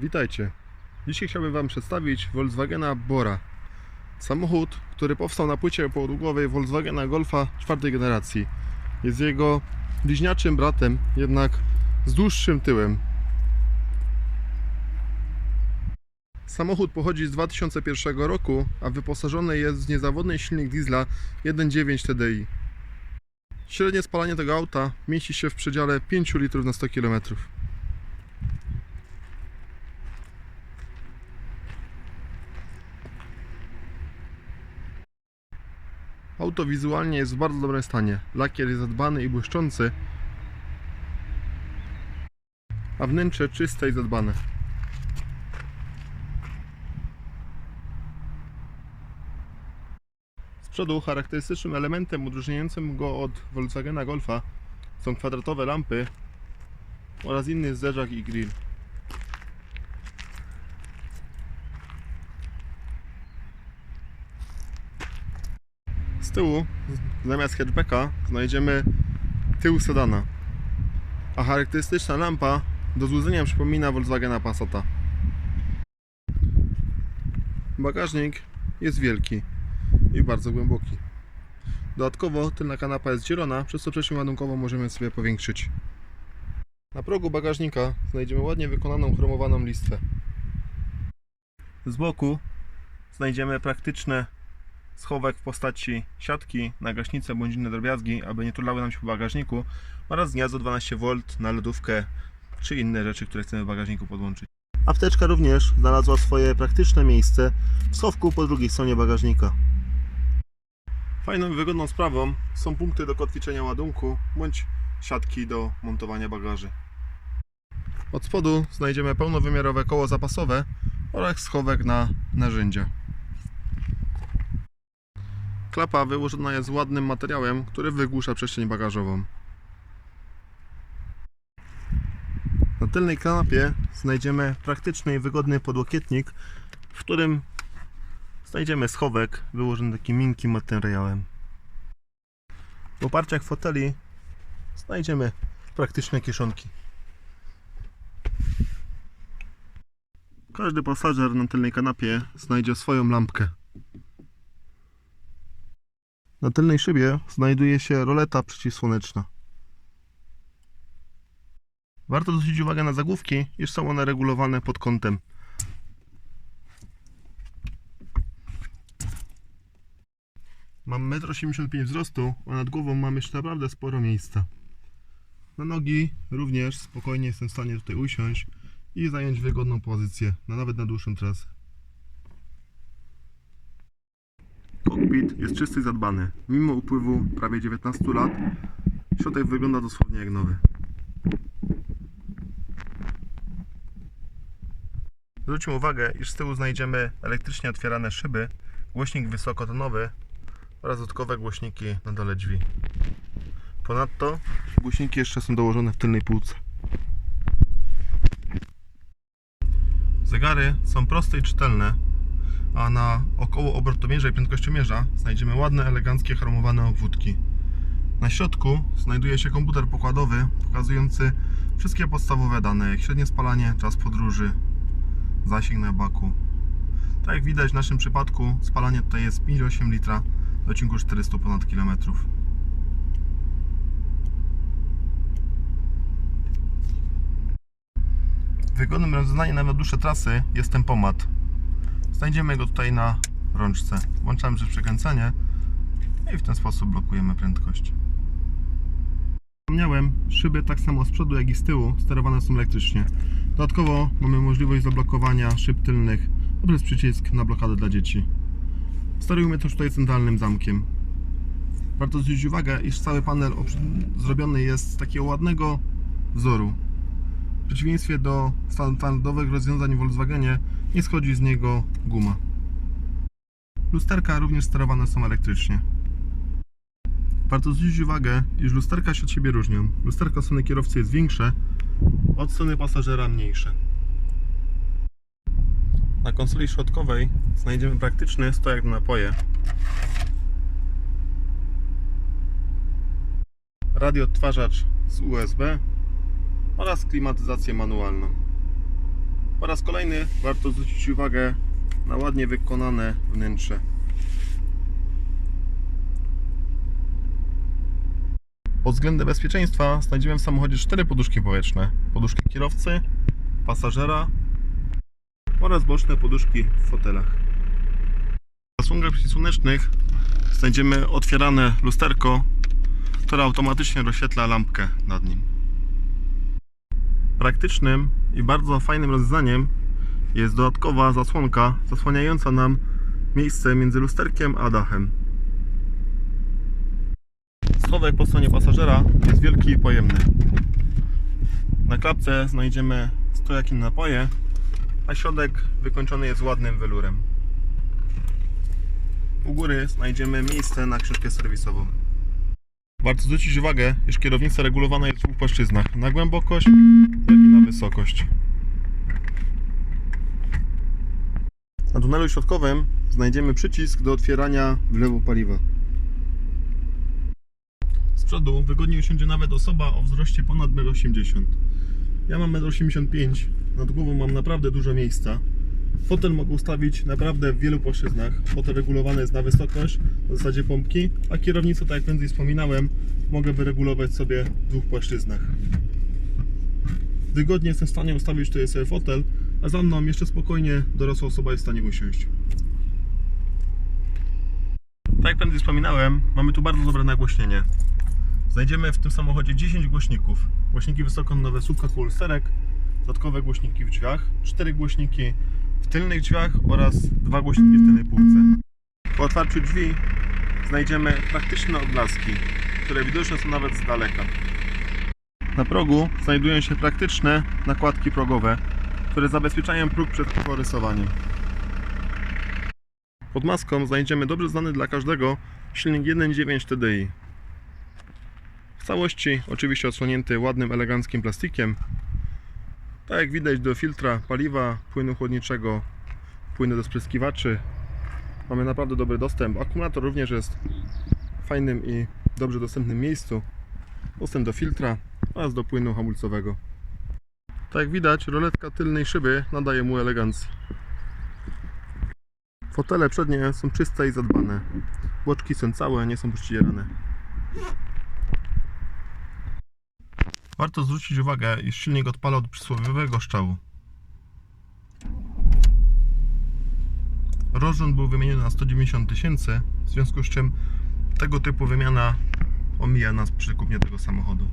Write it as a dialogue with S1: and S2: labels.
S1: Witajcie. Dzisiaj chciałbym Wam przedstawić Volkswagena Bora. Samochód, który powstał na płycie podługowej Volkswagena Golfa czwartej generacji. Jest jego bliźniaczym bratem, jednak z dłuższym tyłem. Samochód pochodzi z 2001 roku, a wyposażony jest w niezawodny silnik diesla 1.9 TDI. Średnie spalanie tego auta mieści się w przedziale 5 litrów na 100 km. Auto wizualnie jest w bardzo dobrym stanie. Lakier jest zadbany i błyszczący, a wnętrze czyste i zadbane. Z przodu charakterystycznym elementem odróżniającym go od Volkswagena Golfa są kwadratowe lampy oraz inny zderzak i grill. Tyłu, zamiast hatchbacka, znajdziemy tył sedana. A charakterystyczna lampa do złudzenia przypomina Volkswagena Passata. Bagażnik jest wielki i bardzo głęboki. Dodatkowo tylna kanapa jest zielona, przez co przestrzeń ładunkową możemy sobie powiększyć. Na progu bagażnika znajdziemy ładnie wykonaną chromowaną listwę. Z boku znajdziemy praktyczne schowek w postaci siatki na gaśnicę bądź inne drobiazgi, aby nie turlały nam się po bagażniku oraz gniazdo 12V na lodówkę czy inne rzeczy, które chcemy w bagażniku podłączyć. Apteczka również znalazła swoje praktyczne miejsce w schowku po drugiej stronie bagażnika. Fajną i wygodną sprawą są punkty do kotwiczenia ładunku bądź siatki do montowania bagaży. Od spodu znajdziemy pełnowymiarowe koło zapasowe oraz schowek na narzędzia. Klapa wyłożona jest ładnym materiałem, który wygłusza przestrzeń bagażową. Na tylnej kanapie znajdziemy praktyczny i wygodny podłokietnik, w którym znajdziemy schowek wyłożony takim miękkim materiałem. W oparciach foteli znajdziemy praktyczne kieszonki. Każdy pasażer na tylnej kanapie znajdzie swoją lampkę. Na tylnej szybie znajduje się roleta przeciwsłoneczna. Warto zwrócić uwagę na zagłówki, iż są one regulowane pod kątem. Mam 1,85 m wzrostu, a nad głową mam jeszcze naprawdę sporo miejsca. Na nogi również spokojnie jestem w stanie tutaj usiąść i zająć wygodną pozycję, na nawet na dłuższą trasę. Jest czysty i zadbany. Mimo upływu prawie 19 lat, środek wygląda dosłownie jak nowy. Zwróćmy uwagę, iż z tyłu znajdziemy elektrycznie otwierane szyby, głośnik wysokotonowy oraz dodatkowe głośniki na dole drzwi. Ponadto głośniki jeszcze są dołożone w tylnej półce. Zegary są proste i czytelne, a na około obrotomierza i prędkościomierza znajdziemy ładne, eleganckie, chromowane obwódki. Na środku znajduje się komputer pokładowy pokazujący wszystkie podstawowe dane, jak średnie spalanie, czas podróży, zasięg na baku. Tak jak widać w naszym przypadku spalanie tutaj jest 5,8 litra do odcinku 400 ponad kilometrów. Wygodnym rozwiązaniem na dłuższe trasy jest tempomat. Znajdziemy go tutaj na rączce. Włączamy przez przekręcenie i w ten sposób blokujemy prędkość. Wspomniałem, szyby tak samo z przodu jak i z tyłu sterowane są elektrycznie. Dodatkowo mamy możliwość zablokowania szyb tylnych poprzez przycisk na blokadę dla dzieci. Sterujemy też tutaj centralnym zamkiem. Warto zwrócić uwagę, iż cały panel zrobiony jest z takiego ładnego wzoru. W przeciwieństwie do standardowych rozwiązań w Volkswagenie nie schodzi z niego guma. Lusterka również sterowane są elektrycznie. Warto zwrócić uwagę, iż lusterka się od siebie różnią. Lusterka strony kierowcy jest większe, od strony pasażera mniejsze. Na konsoli środkowej znajdziemy praktyczny stojak na napoje. Radio odtwarzacz z USB oraz klimatyzację manualną. Po raz kolejny warto zwrócić uwagę na ładnie wykonane wnętrze. Pod względem bezpieczeństwa znajdziemy w samochodzie cztery poduszki powietrzne. Poduszki kierowcy, pasażera oraz boczne poduszki w fotelach. W zasłonkach przeciwsłonecznych znajdziemy otwierane lusterko, które automatycznie rozświetla lampkę nad nim. Praktycznym i bardzo fajnym rozwiązaniem jest dodatkowa zasłonka zasłaniająca nam miejsce między lusterkiem a dachem. Schowek po stronie pasażera jest wielki i pojemny. Na klapce znajdziemy stojaki na napoje, a środek wykończony jest ładnym welurem. U góry znajdziemy miejsce na książkę serwisową. Warto zwrócić uwagę, iż kierownica regulowana jest w dwóch płaszczyznach, na głębokość, jak i na wysokość. Na tunelu środkowym znajdziemy przycisk do otwierania wlewu paliwa. Z przodu wygodnie usiądzie nawet osoba o wzroście ponad 1,80 m. Ja mam 1,85 m, nad głową mam naprawdę dużo miejsca. Fotel mogę ustawić naprawdę w wielu płaszczyznach. Fotel regulowany jest na wysokość, w zasadzie pompki, a kierownicę, tak jak prędzej wspominałem, mogę wyregulować sobie w dwóch płaszczyznach. Wygodnie jestem w stanie ustawić tutaj sobie fotel, a za mną jeszcze spokojnie dorosła osoba jest w stanie usiąść. Tak jak prędzej wspominałem, mamy tu bardzo dobre nagłośnienie. Znajdziemy w tym samochodzie 10 głośników. Głośniki wysokonowe słupka lusterek, dodatkowe głośniki w drzwiach, 4 głośniki w tylnych drzwiach oraz dwa głośniki w tylnej półce. Po otwarciu drzwi znajdziemy praktyczne odblaski, które widoczne są nawet z daleka. Na progu znajdują się praktyczne nakładki progowe, które zabezpieczają próg przed porysowaniem. Pod maską znajdziemy dobrze znany dla każdego silnik 1.9 TDI. W całości oczywiście odsłonięty ładnym, eleganckim plastikiem. Tak jak widać do filtra paliwa, płynu chłodniczego, płynu do spryskiwaczy. Mamy naprawdę dobry dostęp. Akumulator również jest w fajnym i dobrze dostępnym miejscu. Dostęp do filtra oraz do płynu hamulcowego. Tak jak widać, roletka tylnej szyby nadaje mu elegancji. Fotele przednie są czyste i zadbane. Boczki są całe, nie są pościerane. Warto zwrócić uwagę, iż silnik odpala od przysłowiowego szczału. Rozrząd był wymieniony na 190 tysięcy, w związku z czym tego typu wymiana omija nas przy kupnie tego samochodu.